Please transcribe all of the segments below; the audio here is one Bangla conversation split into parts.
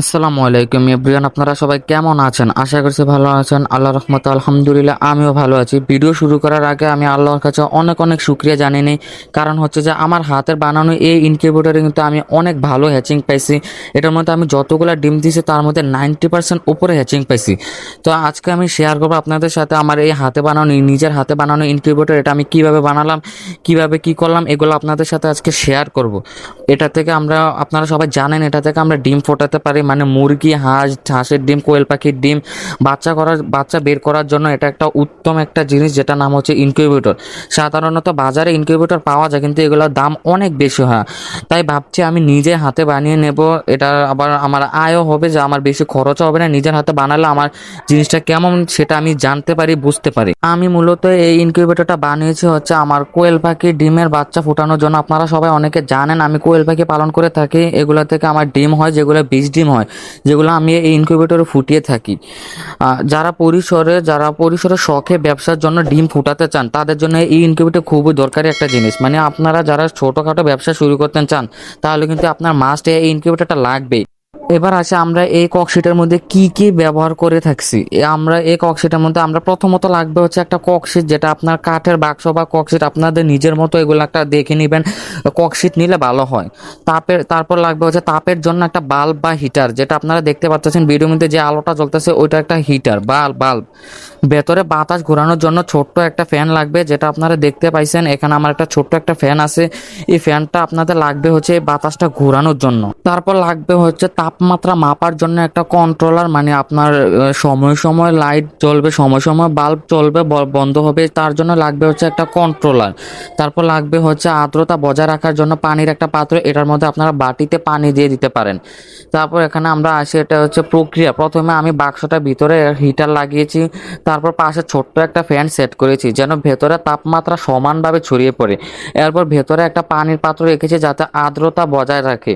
আসসালামু আলাইকুম এভরিওয়ান, আপনারা সবাই কেমন আছেন? আশা করছি ভালো আছেন। আল্লাহ রহমত, আলহামদুলিল্লাহ, আমিও ভালো আছি। ভিডিও শুরু করার আগে আমি আল্লাহর কাছে অনেক অনেক শুক্রিয়া জানিয়ে নিই। কারণ হচ্ছে যে, আমার হাতের বানানো এই ইনকিউবেটরে কিন্তু আমি অনেক ভালো হ্যাচিং পাইছি। এটার মধ্যে আমি যতগুলো ডিম দিয়েছি, তার মধ্যে নাইনটি পার্সেন্ট উপরে হ্যাচিং পাইছি। তো আজকে আমি শেয়ার করব আপনাদের সাথে আমার এই হাতে বানানো, নিজের হাতে বানানো ইনকিউবেটর এটা আমি কীভাবে বানালাম, কীভাবে কি করলাম, এগুলো আপনাদের সাথে আজকে শেয়ার করব। এটা থেকে আমরা, আপনারা সবাই জানেন, এটা থেকে আমরা ডিম ফোটাতে পারি মানে মুরগি, হাঁস, হাঁসের ডিম, কোয়েল পাখির ডিম, বাচ্চা করার, বাচ্চা বের করার জন্য এটা একটা উত্তম একটা জিনিস যেটা নাম হচ্ছে ইনকিউবেটর সাধারণত বাজারে ইনকিউবেটর পাওয়া যায় কিন্তু এগুলোর দাম অনেক বেশি হয়। তাই ভাবছি আমি নিজে হাতে বানিয়ে নেব। এটা আবার আমার আয়ও হবে যে আমার বেশি খরচও হবে না। নিজের হাতে বানালে আমার জিনিসটা কেমন সেটা আমি জানতে পারি, বুঝতে পারি। আমি মূলত এই ইনকিউবেটরটা বানিয়েছি হচ্ছে আমার কোয়েল পাখি ডিমের বাচ্চা ফোটানোর জন্য। আপনারা সবাই অনেকে জানেন আমি কোয়েল পাখি পালন করে থাকি। এগুলো থেকে আমার ডিম হয়, যেগুলো বীজ ডিম হয়, যেগুলো আমি এই ইনকিউবেটরে ফুটিয়ে থাকি। যারা পরিসরে যারা পরিসরে শখে ব্যবসার জন্য ডিম ফুটাতে চান, তাদের জন্য এই ইনকিউবেটর খুবই দরকারি একটা জিনিস। মানে আপনারা যারা ছোটোখাটো ব্যবসা শুরু করতে চান, তাহলে কিন্তু আপনার মাস্ট এই ইনকিউবেটরটা লাগবেই। এবার আছে আমরা এই ককশিটের মধ্যে কি কি ব্যবহার করে থাকছি। আমরা এই ককশিটের মধ্যে আমরা প্রথমত লাগবে হচ্ছে একটা ককশিট যেটা আপনার কাঠের বাক্স বা ককশিট আপনাদের নিজের মতো এগুলো একটা দেখে নেবেন ককশিট নিলে ভালো হয়। তাপের, তারপর লাগবে হচ্ছে তাপের জন্য একটা বাল্ব বা হিটার যেটা আপনারা দেখতে পাচ্ছেন ভিডিওর মধ্যে যে আলোটা জ্বলতেছে ওইটা একটা হিটার, বাল্ব বাল্ব। ভেতরে বাতাস ঘোরানোর জন্য ছোট্ট একটা ফ্যান লাগবে যেটা আপনারা দেখতে পাইছেন, এখানে আমার একটা ছোট্ট একটা ফ্যান আছে। এই ফ্যানটা আপনাদের লাগবে হচ্ছে এই বাতাসটা ঘোরানোর জন্য। তারপর লাগবে হচ্ছে তাপমাত্রা মাপার জন্য একটা কন্ট্রোলার মানে আপনার সময় সময় লাইট জ্বলবে, সময় সময় বাল্ব চলবে বন্ধ হবে, তার জন্য লাগবে হচ্ছে একটা কন্ট্রোলার তারপর লাগবে হচ্ছে আর্দ্রতা বজায় রাখার জন্য পানির একটা পাত্র, এটার মধ্যে আপনারা বাটিতে পানি দিয়ে দিতে পারেন। তারপর এখানে আমরা আসি, এটা হচ্ছে প্রক্রিয়া। প্রথমে আমি বাক্সটার ভিতরে হিটার লাগিয়েছি, তারপর পাশে ছোট্ট একটা ফ্যান সেট করেছি, যেন ভেতরে তাপমাত্রা সমানভাবে ছড়িয়ে পড়ে। এরপর ভেতরে একটা পানির পাত্র রেখেছি, যাতে আর্দ্রতা বজায় রাখে।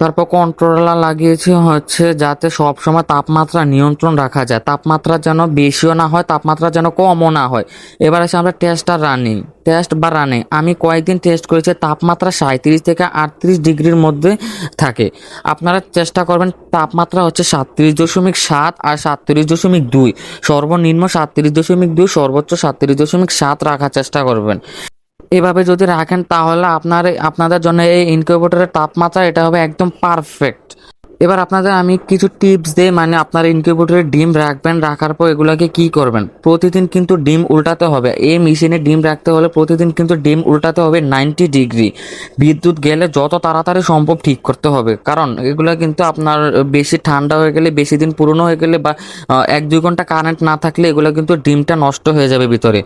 তারপর কন্ট্রোলার লাগিয়েছি হচ্ছে যাতে সবসময় তাপমাত্রা নিয়ন্ত্রণ রাখা যায়। তাপমাত্রা যেন বেশিও না হয়, তাপমাত্রা যেন কমও না হয়। এবার আসে আমরা টেস্ট আর রানিং টেস্ট বা রানিং আমি কয়েকদিন টেস্ট করেছি, তাপমাত্রা সাঁত্রিশ থেকে আটত্রিশ ডিগ্রির মধ্যে থাকে। আপনারা চেষ্টা করবেন, তাপমাত্রা হচ্ছে সাতত্রিশ দশমিক সাত আর সাতত্রিশ দশমিক দুই। সর্বনিম্ন সাতত্রিশ দশমিক দুই, সর্বোচ্চ সাতত্রিশ দশমিক সাত রাখার চেষ্টা করবেন। এভাবে যদি রাখেন তাহলে আপনার আপনাদের জন্য এই ইনকিউবেটরের তাপমাত্রা এটা হবে একদম পারফেক্ট এবার আপনাদের আমি কিছু টিপস দিই মানে আপনার ইনকিউবেটরে ডিম রাখবেন, রাখার পর এগুলোকে কি করবেন? প্রতিদিন কিন্তু ডিম উল্টাতে হবে। এই মেশিনে ডিম রাখতে হলে প্রতিদিন কিন্তু ডিম উল্টাতে হবে নাইনটি ডিগ্রি বিদ্যুৎ গেলে যত তাড়াতাড়ি সম্ভব ঠিক করতে হবে। কারণ এগুলো কিন্তু আপনার বেশি ঠান্ডা হয়ে গেলে, বেশি দিন পুরনো হয়ে গেলে বা এক দুই ঘণ্টা কারেন্ট না থাকলে এগুলো কিন্তু ডিমটা নষ্ট হয়ে যাবে ভিতরে।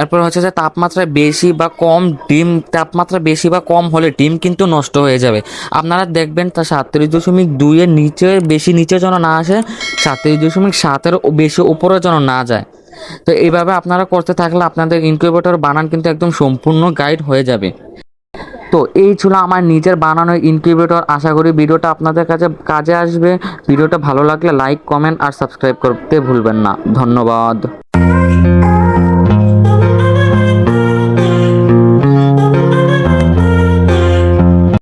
এরপর হচ্ছে যে তাপমাত্রা বেশি বা কম ডিম, তাপমাত্রা বেশি বা কম হলে ডিম কিন্তু নষ্ট হয়ে যাবে। আপনারা দেখবেন তা সাতত্রিশ দশমিক দুইয়ের নিচে, বেশি নিচে যেন না আসে, সাতত্রিশ দশমিক সাতের বেশি উপরে যেন না যায়। তো এইভাবে আপনারা করতে থাকলে আপনাদের ইনকিউবেটর বানান কিন্তু একদম সম্পূর্ণ গাইড হয়ে যাবে। তো এই ছিল আমার নিজের বানানো ইনকিউবেটর আশা করি ভিডিওটা আপনাদের কাছে কাজে আসবে। ভিডিওটা ভালো লাগলে লাইক কমেন্ট আর সাবস্ক্রাইব করতে ভুলবেন না। ধন্যবাদ।